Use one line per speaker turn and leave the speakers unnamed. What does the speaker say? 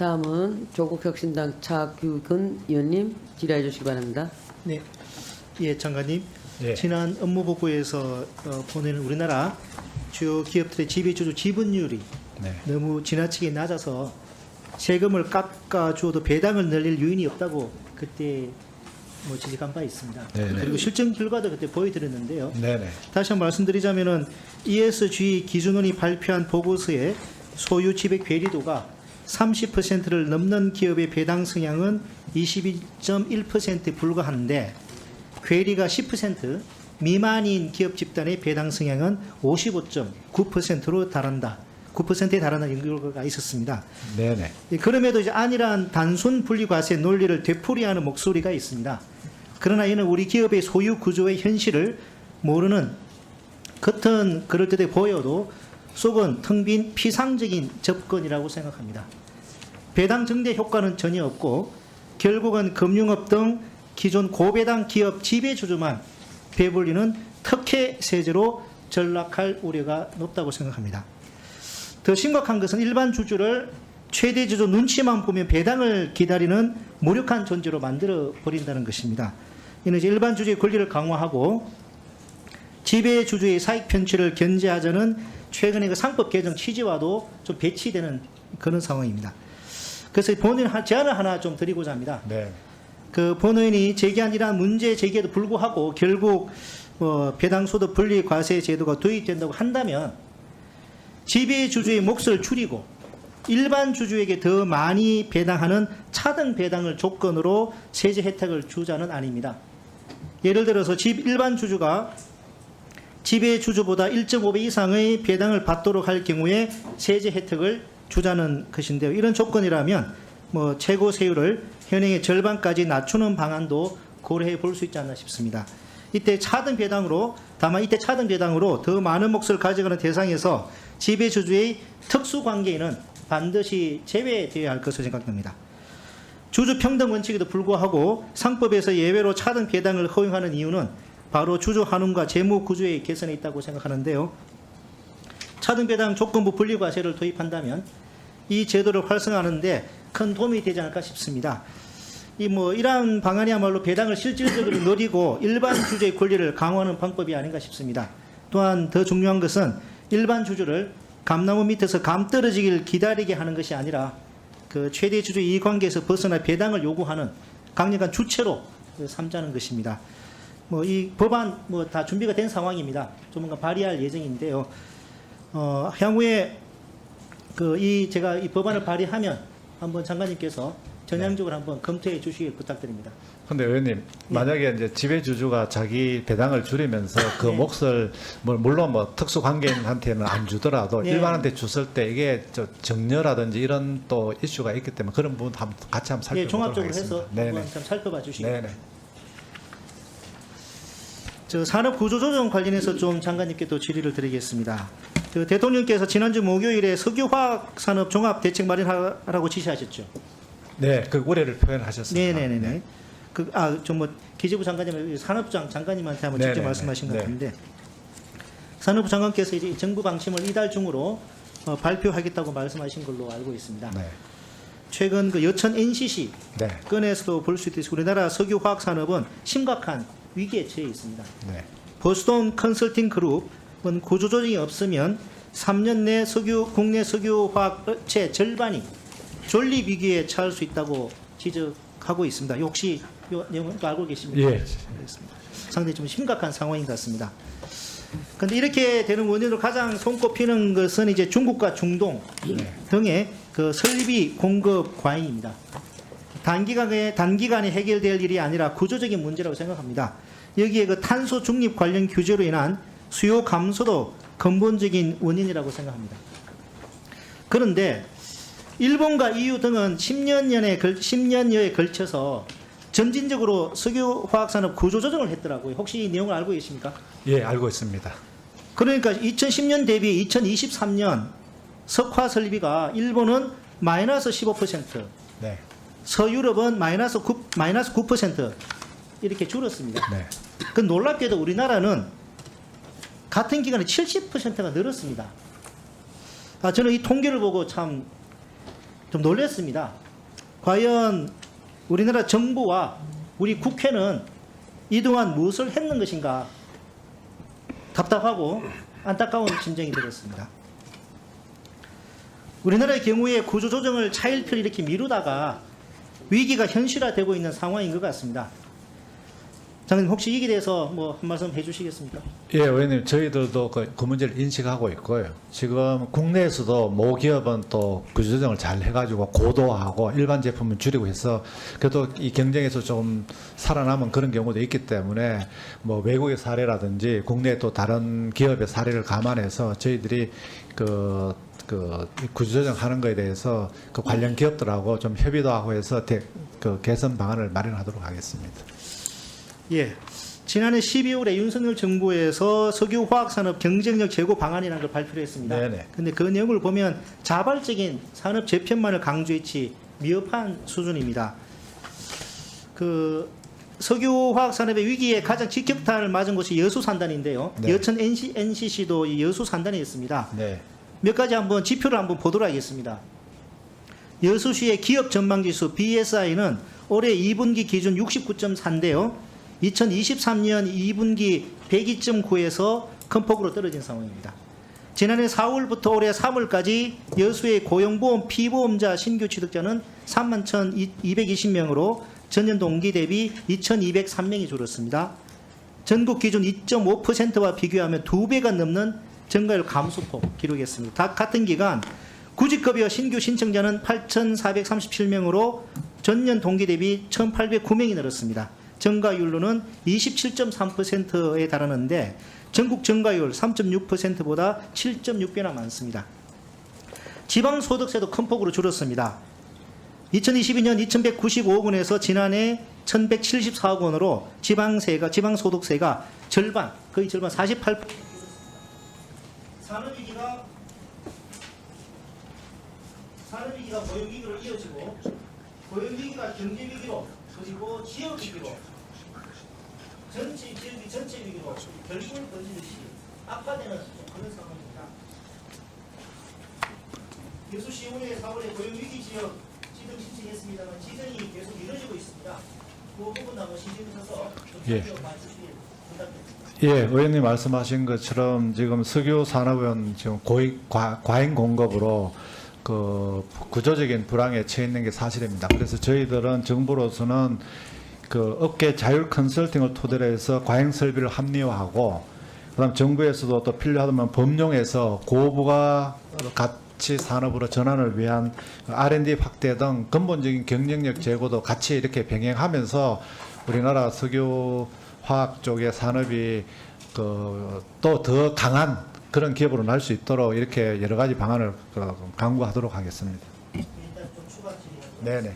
다음은 조국혁신당 차규근 의원님 질의해 주시기 바랍니다.
네, 예, 장관님.
예.
지난 업무 보고에서 어, 보내는 우리나라 주요 기업들의 지배주주 지분율이
네.
너무 지나치게 낮아서 세금을 깎아주어도 배당을 늘릴 요인이 없다고 그때 뭐 지적한 바 있습니다.
네네.
그리고 실증 결과도 그때 보여드렸는데요.
네네.
다시 한번 말씀드리자면은 ESG 기준원이 발표한 보고서에 소유 지배 괴리도가 30%를 넘는 기업의 배당 성향은 22.1%에 불과한데 괴리가 10% 미만인 기업 집단의 배당 성향은 55.9%로 달한다. 9%에 달하는 연구가 있었습니다.
네네.
예, 그럼에도 이제 안일한 단순 분리과세 논리를 되풀이하는 목소리가 있습니다. 그러나 이는 우리 기업의 소유 구조의 현실을 모르는 겉은 그럴듯해 보여도 속은 텅 빈 피상적인 접근이라고 생각합니다. 배당 증대 효과는 전혀 없고 결국은 금융업 등 기존 고배당 기업 지배주주만 배불리는 특혜 세제로 전락할 우려가 높다고 생각합니다. 더 심각한 것은 일반 주주를 최대 주주 눈치만 보면 배당을 기다리는 무력한 존재로 만들어 버린다는 것입니다. 이는 일반 주주의 권리를 강화하고 지배 주주의 사익 편취를 견제하자는 최근의 그 상법 개정 취지와도 좀 배치되는 그런 상황입니다. 그래서 본인 한- 제안을 하나 좀 드리고자 합니다.
네.
그 본의원이 제기한 이러한 문제 제기에도 불구하고 결국 어, 배당소득 분리 과세 제도가 도입된다고 한다면 지배 주주의 몫을 줄이고 일반 주주에게 더 많이 배당하는 차등 배당을 조건으로 세제 혜택을 주자는 아닙니다. 예를 들어서 집 일반 주주가 지배 주주보다 1.5배 이상의 배당을 받도록 할 경우에 세제 혜택을 주자는 것인데요. 이런 조건이라면 뭐 최고 세율을 현행의 절반까지 낮추는 방안도 고려해 볼 수 있지 않나 싶습니다. 이때 차등 배당으로 다만 이때 차등 배당으로 더 많은 몫을 가져가는 대상에서 지배 주주의 특수 관계에는 반드시 제외되어야 할 것으로 생각됩니다. 주주 평등 원칙에도 불구하고 상법에서 예외로 차등 배당을 허용하는 이유는 바로 주주 환원과 재무 구조의 개선에 있다고 생각하는데요. 차등 배당 조건부 분리과세를 도입한다면 이 제도를 활성화하는데 큰 도움이 되지 않을까 싶습니다. 이 뭐 이러한 방안이야말로 배당을 실질적으로 늘리고 일반 주주의 권리를 강화하는 방법이 아닌가 싶습니다. 또한 더 중요한 것은 일반 주주를 감나무 밑에서 감 떨어지길 기다리게 하는 것이 아니라 그 최대 주주 이익 관계에서 벗어나 배당을 요구하는 강력한 주체로 그 삼자는 것입니다. 뭐 이 법안 뭐 다 준비가 된 상황입니다. 조만간 발의할 예정인데요. 어, 향후에 그 이 제가 이 법안을 발의하면 한번 장관님께서 전향적으로 한번 검토해 주시길 부탁드립니다.
근데 의원님 만약에 이제 지배 주주가 자기 배당을 줄이면서 그
네.
몫을 뭐 물론 뭐 특수 관계인한테는 안 주더라도
네.
일반한테 줬을 때 이게 저 정려라든지 이런 또 이슈가 있기 때문에 그런 부분 한번 같이 한번
예,
살펴보도록
종합적으로
하겠습니다.
해서. 한번 좀 살펴봐 주시기
네네.
저 산업 구조 조정 관련해서 좀 장관님께 또 질의를 드리겠습니다. 그 대통령께서 지난주 목요일에 석유화학 산업 종합 대책 마련하라고 지시하셨죠.
네, 그 우려를 표현하셨습니다.
네네네 네. 그, 아, 좀 뭐, 기재부 장관님, 산업부장 장관님한테 한번 직접
네네네.
말씀하신 것
네.
같은데, 산업부 장관께서 이제 정부 방침을 이달 중으로 어, 발표하겠다고 말씀하신 걸로 알고 있습니다.
네.
최근 그 여천 NCC
네.
건에서도 볼 수 있듯이 우리나라 석유화학 산업은 심각한 위기에 처해 있습니다.
네.
보스턴 컨설팅 그룹 은 구조조정이 없으면 3년 내 석유 국내 석유화학 업체 절반이 존립 위기에 처할 수 있다고 지적하고 있습니다. 혹시 이 내용은 또 알고 계십니까?
예.
알겠습니다. 상당히 좀 심각한 상황인 것 같습니다. 그런데 이렇게 되는 원인으로 가장 손꼽히는 것은 이제 중국과 중동 등의 그 설비 공급 과잉입니다. 단기간에 단기간에 해결될 일이 아니라 구조적인 문제라고 생각합니다. 여기에 그 탄소 중립 관련 규제로 인한 수요 감소도 근본적인 원인이라고 생각합니다. 그런데 일본과 EU 등은 10년여에 걸 10년여에 걸쳐서 점진적으로 석유 화학 산업 구조 조정을 했더라고요. 혹시 이 내용을 알고 계십니까?
예, 알고 있습니다.
그러니까 2010년 대비 2023년 석화 설비가 일본은 마이너스 15%,
네.
서유럽은 마이너스 9, 마이너스 9% 이렇게 줄었습니다.
네.
그 놀랍게도 우리나라는 같은 기간에 70%가 늘었습니다. 아, 저는 이 통계를 보고 참 좀 놀랐습니다. 과연 우리나라 정부와 우리 국회는 이동안 무엇을 했는 것인가 답답하고 안타까운 심정이 들었습니다. 우리나라의 경우에 구조조정을 차일피일 이렇게 미루다가 위기가 현실화되고 있는 상황인 것 같습니다. 장관님 혹시 이에 대해서 뭐 한 말씀 해주시겠습니까?
예, 의원님 저희들도 그, 그 문제를 인식하고 있고요. 지금 국내에서도 모기업은 또 구조조정을 잘 해가지고 고도화하고 일반 제품은 줄이고 해서 그래도 이 경쟁에서 좀 살아남은 그런 경우도 있기 때문에 뭐 외국의 사례라든지 국내 또 다른 기업의 사례를 감안해서 저희들이 그, 그 구조조정 하는 거에 대해서 그 관련 기업들하고 좀 협의도 하고 해서 대, 그 개선 방안을 마련하도록 하겠습니다.
예. 지난해 12월에 윤석열 정부에서 석유화학산업 경쟁력 제고 방안이라는 걸 발표를 했습니다.
네네.
근데 그 내용을 보면 자발적인 산업 재편만을 강조했지 미흡한 수준입니다. 그 석유화학 산업의 위기에 가장 직격탄을 맞은 곳이 여수 산단인데요.
네.
여천 NC, NCC도 이 여수 산단에 있습니다.
네.
몇 가지 한번 지표를 한번 보도록 하겠습니다. 여수시의 기업 전망지수 BSI는 올해 2분기 기준 69.4인데요. 2023년 2분기 102.9에서 큰 폭으로 떨어진 상황입니다. 지난해 4월부터 올해 3월까지 여수의 고용보험 피보험자 신규 취득자는 3만 1,220명으로 전년 동기 대비 2,203명이 줄었습니다. 전국 기준 2.5%와 비교하면 두 배가 넘는 증가율 감소폭 기록했습니다. 각 같은 기간 구직급여 신규 신청자는 8,437명으로 전년 동기 대비 1,809명이 늘었습니다. 증가율로는 27.3%에 달하는데 전국 증가율 3.6%보다 7.6배나 많습니다. 지방소득세도 큰 폭으로 줄었습니다. 2022년 2,195억 원에서 지난해 1,174억 원으로 지방세가 지방소득세가 절반 거의 절반 48 산업위기가 산업위기가 고용위기로 이어지고 고용위기가 경제위기로 그리고 지역위기로 전체 지역이 전체 위기로 결국을 번지듯이 악화되는 그런 상황입니다. 여수시 올해 4월에 고용위기 지역 지정 신청했습니다만 지정이 계속 이루어지고 있습니다. 그 부분 신청하셔서 좀
예.
살펴봐주시길 부탁드립니다.
예, 의원님 말씀하신 것처럼 지금 석유 산업은 지금 고익, 과, 과잉 공급으로 그 구조적인 불황에 처해 있는 게 사실입니다. 그래서 저희들은 정부로서는 그 업계 자율 컨설팅을 토대로 해서 과잉 설비를 합리화하고 그다음 정부에서도 또 필요하다면 법령에서 고부가 가치 산업으로 전환을 위한 R&D 확대 등 근본적인 경쟁력 제고도 같이 이렇게 병행하면서 우리나라 석유 화학 쪽의 산업이 그 또 더 강한 그런 기업으로 날 수 있도록 이렇게 여러 가지 방안을 그 강구하도록 하겠습니다.
질의하도록
네네.